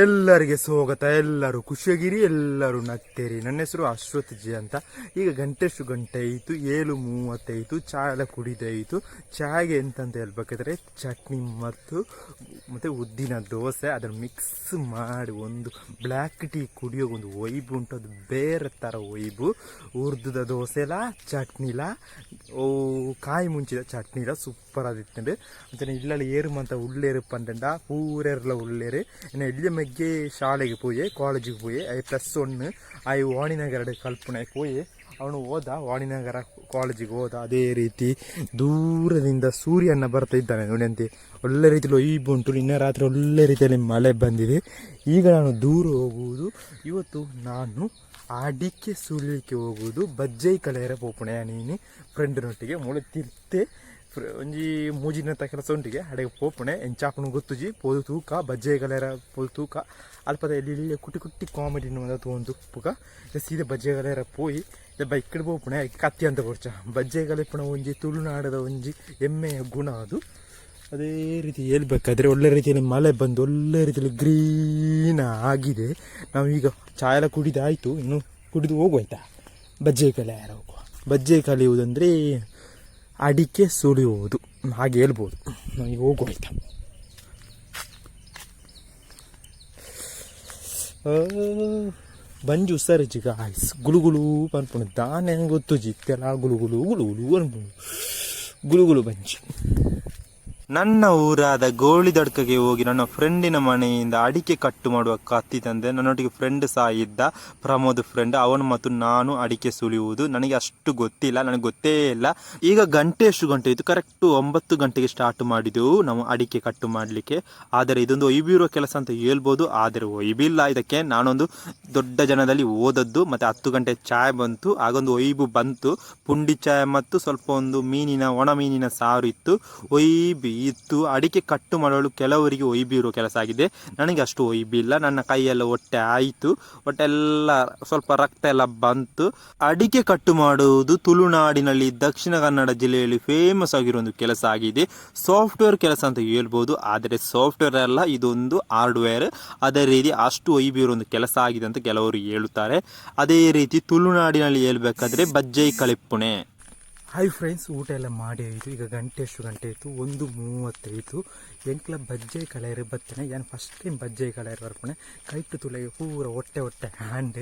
ಎಲ್ಲರಿಗೆ ಸ್ವಾಗತ, ಎಲ್ಲರೂ ಖುಷಿಯಾಗಿರಿ, ಎಲ್ಲರೂ ನಗ್ತೇರಿ. ನನ್ನ ಹೆಸರು ಅಶ್ವಥ್ ಜಿ ಅಂತ. ಈಗ ಗಂಟೆಷ್ಟು ಗಂಟೆ ಆಯಿತು, ಏಳು ಮೂವತ್ತೈತು ಚಾ ಎಲ್ಲ ಕುಡಿದಾಯಿತು ಚಾಗೆ ಎಂತಂತ ಹೇಳ್ಬೇಕಾದ್ರೆ ಚಟ್ನಿ ಮತ್ತು ಮತ್ತು ಉದ್ದಿನ ದೋಸೆ, ಅದನ್ನು ಮಿಕ್ಸ್ ಮಾಡಿ ಒಂದು ಬ್ಲ್ಯಾಕ್ ಟೀ ಕುಡಿಯೋ ಒಂದು ವೈಬ್ ಉಂಟು ಅದು ಬೇರೆ ಥರ ವೈಬು. ಉರ್ದುದ ದೋಸೆಲ ಚಟ್ನಿಲ ಓ, ಕಾಯಿ ಮುಂಚಿದ ಚಟ್ನಿಲ ಸೂಪರ್ ಆದಿತ್ತಂಡು ಅಂಚನೆ ಏರು ಏರುಮಂತ ಉಳ್ಳೇರು ಪಂಡ ಪೂರೆರ್ಲ ಉಳ್ಳೇರು. ಇನ್ನು ಇಲ್ಲಿ ಮೆಗ್ಗೆ ಶಾಲೆಗೆ ಪೋಯೆ, ಕಾಲೇಜಿಗೆ ಪೋಯೆ, ಐ ಪ್ಲಸ್ ಒನ್, ಐ ವಾಣಿನಗರ ಕಲ್ಪನೆ ಪೋಯೆ. ಅವನು ಹೋದ ವಾಣಿನಗರ ಕಾಲೇಜಿಗೆ ಹೋದ ಅದೇ ರೀತಿ ದೂರದಿಂದ ಸೂರ್ಯನ ಬರ್ತಾ ಇದ್ದಾನೆ ನೋಡಿ ಅಂತೆ. ಒಳ್ಳೆ ರೀತಿಯಲ್ಲಿ ಒಯ್ಬು ಉಂಟು ನಿನ್ನೆ ರಾತ್ರಿ ಒಳ್ಳೆ ರೀತಿಯಲ್ಲಿ ಮಳೆ ಬಂದಿದೆ. ಈಗ ನಾನು ದೂರ ಹೋಗುವುದು, ಇವತ್ತು ನಾನು ಅಡಿಕೆ ಸುಲಿಲಿಕ್ಕೆ ಹೋಗುವುದು ಬಜ್ಜೈ ಕಳೆಯರ ಪೋಪಣೆ ನೀನು. ಫ್ರೆಂಡ್ನೊಟ್ಟಿಗೆ ಫ್ರ- ಒಂಜಿ ಮೂಜಿನ ಕೆಲಸ ಉಂಟಿಗೆ ಅಡೆಗೆ ಪೋಪಣೆ ಎಂಚಾಪನು ಗೊತ್ತುಜಿ, ಪೋದು ತೂಕ, ಬಜ್ಜೆ ಗಲೇರ ಪೋದು ತೂಕ, ಅಲ್ಪದ ಇಲ್ಲಿ ಕುಟ್ಟಿ ಕುಟ್ಟಿ ಕಾಮಿಡಿ ಒಂದು ಪುಗ ಸೀದಾ ಬಜ್ಜೆ ಗಲೇರ ಪೋಯಿ ಬೈಕ್ಡ್ ಪೋಪಣೆ ಕತ್ತಿ ಅಂತ ಕೊಡ್ಚ. ಬಜ್ಜೆ ಗಲೇಪಣ ಒಂಜಿ, ತುಳುನಾಡದ ಒಂಜಿ ಎಮ್ಮೆಯ ಗುಣ ಅದು. ಅದೇ ರೀತಿ ಹೇಳ್ಬೇಕಾದ್ರೆ ಒಳ್ಳೆ ರೀತಿಯಲ್ಲಿ ಮಳೆ ಬಂದು ಒಳ್ಳೆ ರೀತಿಯಲ್ಲಿ ಗ್ರೀನ್ ಆಗಿದೆ. ನಾವೀಗ ಈಗ ಚಾ ಎಲ್ಲ ಕುಡಿದಾಯಿತು, ಇನ್ನು ಕುಡಿದು ಹೋಗುವಾಯ್ತಾ ಬಜ್ಜೆ ಕಲೆ ಯಾರು ಹೋಗುವ. ಬಜ್ಜೆ ಕಲಿಯುವುದಂದರೆ ಅಡಿಕೆ ಸುಳಿಯುವುದು ಹಾಗೆ ಹೇಳ್ಬೋದು. ನನಗೆ ಹೋಗುವಾಯ್ತಾ ಆ, ಬಂಜು ಸರ್ ಜಿಗ ಆಯ್ಸ್ ಗುಳುಗುಳು ಅನ್ಪುಣ ದಾನೆ ಗೊತ್ತು? ಜಿತ್ತೆಲ್ಲ ಗುಳುಗುಳು ಗುಳುಗುಳು ಅನ್ಪುಣ ಗುಳುಗುಳು ಬಂಜಿ. ನನ್ನ ಊರಾದ ಗೋಳಿದಡ್ಕಗೆ ಹೋಗಿ ನನ್ನ ಫ್ರೆಂಡಿನ ಮನೆಯಿಂದ ಅಡಿಕೆ ಕಟ್ಟು ಮಾಡುವ ಕತ್ತಿ ತಂದೆ. ನನ್ನೊಟ್ಟಿಗೆ ಫ್ರೆಂಡ್ ಸಹ ಇದ್ದ. ಪ್ರಮೋದ್ ಫ್ರೆಂಡ್ ಅವನು ಮತ್ತು ನಾನು ಅಡಿಕೆ ಸುಳಿಯುವುದು ನನಗೆ ಅಷ್ಟು ಗೊತ್ತಿಲ್ಲ. ನನಗೆ ಗೊತ್ತೇ ಇಲ್ಲ. ಈಗ ಗಂಟೆ ಎಷ್ಟು ಗಂಟೆ ಇತ್ತು ಕರೆಕ್ಟ್ ಒಂಬತ್ತು ಗಂಟೆಗೆ ಸ್ಟಾರ್ಟ್ ಮಾಡಿದೆವು ನಾವು ಅಡಿಕೆ ಕಟ್ಟು ಮಾಡಲಿಕ್ಕೆ. ಆದರೆ ಇದೊಂದು ಒಯ್ಬಿರುವ ಕೆಲಸ ಅಂತ ಹೇಳ್ಬೋದು. ಆದರೆ ಒಯ್ಬಿಲ್ಲ. ಇದಕ್ಕೆ ನಾನೊಂದು ದೊಡ್ಡ ಜನದಲ್ಲಿ ಓದದ್ದು ಮತ್ತು ಹತ್ತು ಗಂಟೆ ಚಾಯ್ ಬಂತು. ಆಗೊಂದು ಒಯ್ಬು ಬಂತು. ಪುಂಡಿ ಚಾಯ್ ಮತ್ತು ಸ್ವಲ್ಪ ಒಂದು ಮೀನಿನ ಒಣ ಮೀನಿನ ಸಾರು ಇತ್ತು. ಒಯ್ಬಿ ಇತ್ತು ಅಡಿಕೆ ಕಟ್ಟು ಮಾಡಲು ಕೆಲವರಿಗೆ ಒಯ್ಬಿ ಇರೋ ಕೆಲಸ ಆಗಿದೆ. ನನಗೆ ಅಷ್ಟು ಒಯ್ಬಿಲ್ಲ. ನನ್ನ ಕೈಯೆಲ್ಲ ಹೊಟ್ಟೆ ಆಯಿತು. ಒಟ್ಟೆ ಎಲ್ಲ ಸ್ವಲ್ಪ ರಕ್ತ ಎಲ್ಲ ಬಂತು. ಅಡಿಕೆ ಕಟ್ಟು ಮಾಡುವುದು ತುಳುನಾಡಿನಲ್ಲಿ ದಕ್ಷಿಣ ಕನ್ನಡ ಜಿಲ್ಲೆಯಲ್ಲಿ ಫೇಮಸ್ ಆಗಿರೋ ಒಂದು ಕೆಲಸ ಆಗಿದೆ. ಸಾಫ್ಟ್ವೇರ್ ಕೆಲಸ ಅಂತ ಹೇಳ್ಬೋದು. ಆದರೆ ಸಾಫ್ಟ್ವೇರ್ ಅಲ್ಲ, ಇದೊಂದು ಹಾರ್ಡ್ವೇರ್ ಅದೇ ರೀತಿ ಅಷ್ಟು ಒಯ್ಬಿ ಇರೋ ಒಂದು ಕೆಲಸ ಆಗಿದೆ ಅಂತ ಕೆಲವರು ಹೇಳುತ್ತಾರೆ. ಅದೇ ರೀತಿ ತುಳುನಾಡಿನಲ್ಲಿ ಹೇಳ್ಬೇಕಾದ್ರೆ ಬಜ್ಜೈ ಕಳಿಪ್ಪುಣೆ ಹಾಯ್ ಫ್ರೆಂಡ್ಸ್ ಊಟ ಎಲ್ಲ ಮಾಡಿ ಆಯಿತು. ಈಗ ಗಂಟೆ ಎಷ್ಟು ಗಂಟೆ ಆಯಿತು. ಒಂದು ಮೂವತ್ತೈತು ಎಂಕ್ಲ ಬಜ್ಜೆ ಕಳೆಯರು ಬತ್ತನೆ. ಏನು ಫಸ್ಟ್ ಟೈಮ್ ಬಜ್ಜೆ ಕಳೆಯರು ಬರ್ಕೊಂಡೆ ಕೈಟ್ಟು ತುಲೆಗೆ ಪೂರ ಹೊಟ್ಟೆ ಹೊಟ್ಟೆ ಹ್ಯಾಂಡ್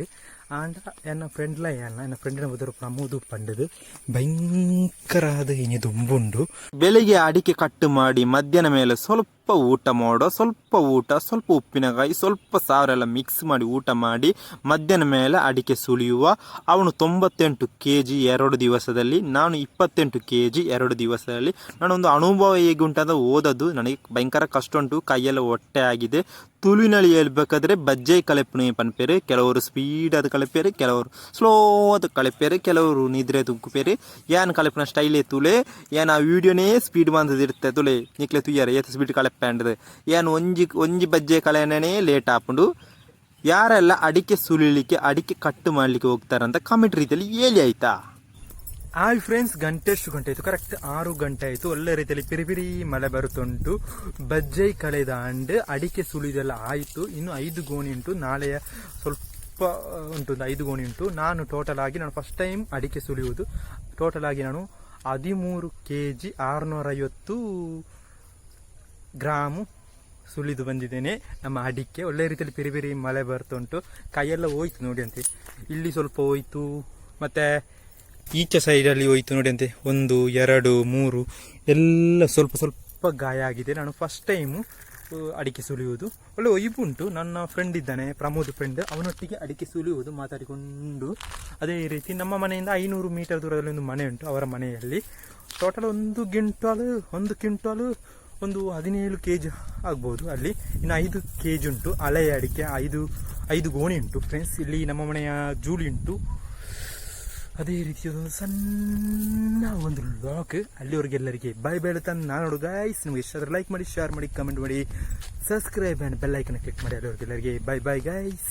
ಎನ್ನ ಫ್ರೆಂಡ್ಲ ಏನ ಎನ್ನ ಫ್ರೆಂಡಿನ ಬದರು ಪ್ರಮೋದು ಪಂಡದು. ಭಯಂಕರವಾದ ಇನಿ ದುಂಬುಂಡು. ಬೆಳಿಗ್ಗೆ ಅಡಿಕೆ ಕಟ್ಟು ಮಾಡಿ, ಮಧ್ಯಾಹ್ನ ಮೇಲೆ ಸ್ವಲ್ಪ ಊಟ ಮಾಡೋ, ಸ್ವಲ್ಪ ಊಟ, ಸ್ವಲ್ಪ ಉಪ್ಪಿನಕಾಯಿ, ಸ್ವಲ್ಪ ಸಾರೆಲ್ಲ ಮಿಕ್ಸ್ ಮಾಡಿ ಊಟ ಮಾಡಿ, ಮಧ್ಯಾಹ್ನ ಮೇಲೆ ಅಡಿಕೆ ಸುಳಿಯುವ ಅವನು ತೊಂಬತ್ತೆಂಟು ಕೆ ಜಿ ಎರಡು ದಿವಸದಲ್ಲಿ, ನಾನು ಇಪ್ಪತ್ತೆಂಟು ಕೆ ಜಿ ಎರಡು ದಿವಸದಲ್ಲಿ. ನಾನೊಂದು ಅನುಭವ ಹೇಗೆ ಉಂಟಂತ ಓದೋದು ನನಗೆ ಭಯಂಕರ ಕಷ್ಟ ಉಂಟು, ಕೈಯೆಲ್ಲ ಹೊಟ್ಟೆ ಆಗಿದೆ. ತುಳುವಿನಲ್ಲಿ ಹೇಳ್ಬೇಕಾದ್ರೆ ಬಜ್ಜೆ ಕಲೆಪಣೆ ಪನ್ಪೇರೆ, ಕೆಲವರು ಸ್ಪೀಡ್ ಅದು ಕಲಿಪೇರೆ ಕೆಲವರು ಸ್ಲೋ ಅದು ಕಲೆಪೇರೆ ಕೆಲವರು ನಿದ್ರೆ ತುಕ್ಕುಪೇರೆ ಏನು ಕಲಿಪಿನ ಸ್ಟೈಲೇ ತುಳೆ ಏನು ಆ ವಿಡಿಯೋನೇ ಸ್ಪೀಡ್ ಬಂದದಿರುತ್ತೆ ತುಳೆ ನಿಕ್ಲೆ ತುಯ್ಯಾರ ಏತ ಸ್ಪೀಡ್ ಕಲೆಪ್ಯಾಂಡದು ಏನು ಒಂಜಿ ಒಂಜಿ ಬಜ್ಜೆ ಕಲೆನೇ ಲೇಟ್ ಹಾಕೊಂಡು ಯಾರೆಲ್ಲ ಅಡಿಕೆ ಸುಲಿಲಿಕ್ಕೆ, ಅಡಿಕೆ ಕಟ್ಟು ಮಾಡಲಿಕ್ಕೆ ಹೋಗ್ತಾರಂತ ಕಮೆಂಟ್ ರೀತಿಯಲ್ಲಿ ಹೇಳಿ ಆಯ್ತಾ? ಹಾಯ್ ಫ್ರೆಂಡ್ಸ್, ಗಂಟೆ ಎಷ್ಟು ಗಂಟೆ ಆಯಿತು. ಕರೆಕ್ಟ್ ಆರು ಗಂಟೆ ಆಯಿತು. ಒಳ್ಳೆ ರೀತಿಯಲ್ಲಿ ಪಿರಿಪಿರಿ ಪಿರಿ ಮಳೆ ಬರುತ್ತುಂಟು. ಬಜ್ಜೈ ಕಳೆದ ಅಂಡ್ ಅಡಿಕೆ ಸುಳಿದೆಲ್ಲ ಆಯಿತು. ಇನ್ನು ಐದು ಗೋಣಿ ಉಂಟು. ನಾಳೆಯ ಸ್ವಲ್ಪ ಉಂಟು ಒಂದು ಐದು ಗೋಣಿ ಉಂಟು. ನಾನು ಟೋಟಲ್ ಆಗಿ, ನಾನು ಫಸ್ಟ್ ಟೈಮ್ ಅಡಿಕೆ ಸುಳಿಯುವುದು. ಟೋಟಲ್ ಆಗಿ ನಾನು ಹದಿಮೂರು ಕೆ ಜಿ ಆರುನೂರೈವತ್ತು ಗ್ರಾಮು ಸುಲಿದು ಬಂದಿದ್ದೇನೆ. ನಮ್ಮ ಅಡಿಕೆ. ಒಳ್ಳೆ ರೀತಿಯಲ್ಲಿ ಪಿರಿಪಿರಿ ಪಿರಿ ಮಳೆ ಬರ್ತುಂಟು ಕೈಯೆಲ್ಲ ಹೋಯ್ತು ನೋಡಿ ಅಂತೆ. ಇಲ್ಲಿ ಸ್ವಲ್ಪ ಹೋಯ್ತು. ಮತ್ತೆ ಈಚೆ ಸೈಡಲ್ಲಿ ಹೋಯಿತು ನೋಡಿ ಅಂತೆ. ಒಂದು, ಎರಡು, ಮೂರು, ಎಲ್ಲ ಸ್ವಲ್ಪ ಸ್ವಲ್ಪ ಗಾಯ ಆಗಿದೆ. ನಾನು ಫಸ್ಟ್ ಟೈಮು ಅಡಿಕೆ ಸುಲಿಯುವುದು. ಒಳ್ಳೆ ಒಯ್ಬುಂಟು ನನ್ನ ಫ್ರೆಂಡ್ ಇದ್ದಾನೆ, ಪ್ರಮೋದ್ ಫ್ರೆಂಡ್ ಅವನೊಟ್ಟಿಗೆ ಅಡಿಕೆ ಸುಲಿಯುವುದು, ಮಾತಾಡಿಕೊಂಡು. ಅದೇ ರೀತಿ ನಮ್ಮ ಮನೆಯಿಂದ ಐನೂರು ಮೀಟರ್ ದೂರದಲ್ಲಿ ಒಂದು ಮನೆ ಉಂಟು, ಅವರ ಮನೆಯಲ್ಲಿ. ಟೋಟಲ್ ಒಂದು ಗಿಂಟಾಲು, ಒಂದು ಕ್ವಿಂಟಾಲು ಒಂದು ಹದಿನೇಳು ಕೆ ಜಿ ಆಗ್ಬೋದು ಅಲ್ಲಿ. ಇನ್ನು ಐದು ಕೆ ಜಿ ಉಂಟು. ಹಳೆಯ ಅಡಿಕೆ, ಐದು ಐದು ಗೋಣಿ ಉಂಟು. ಫ್ರೆಂಡ್ಸ್ ಇಲ್ಲಿ ನಮ್ಮ ಮನೆಯ ಜೂಲಿ ಉಂಟು. ಅದೇ ರೀತಿ ಒಂದು ಸಣ್ಣ ಒಂದು ಲಾಕ್ ಅಲ್ಲಿವರೆಗೆಲ್ಲರಿಗೆ ಬಾಯ್ ತಂದು ನಾನು ನೋಡು ಗಾಯ್ಸ್ ನಿಮಗೆ ಇಷ್ಟ ಲೈಕ್ ಮಾಡಿ ಶೇರ್ ಮಾಡಿ ಕಮೆಂಟ್ ಮಾಡಿ subscribe and bell icon click ಮಾಡಿ. ಅಲ್ಲಿವರೆಗೆಲ್ಲರಿಗೆ ಬಾಯ್ ಬಾಯ್ ಗೈಸ್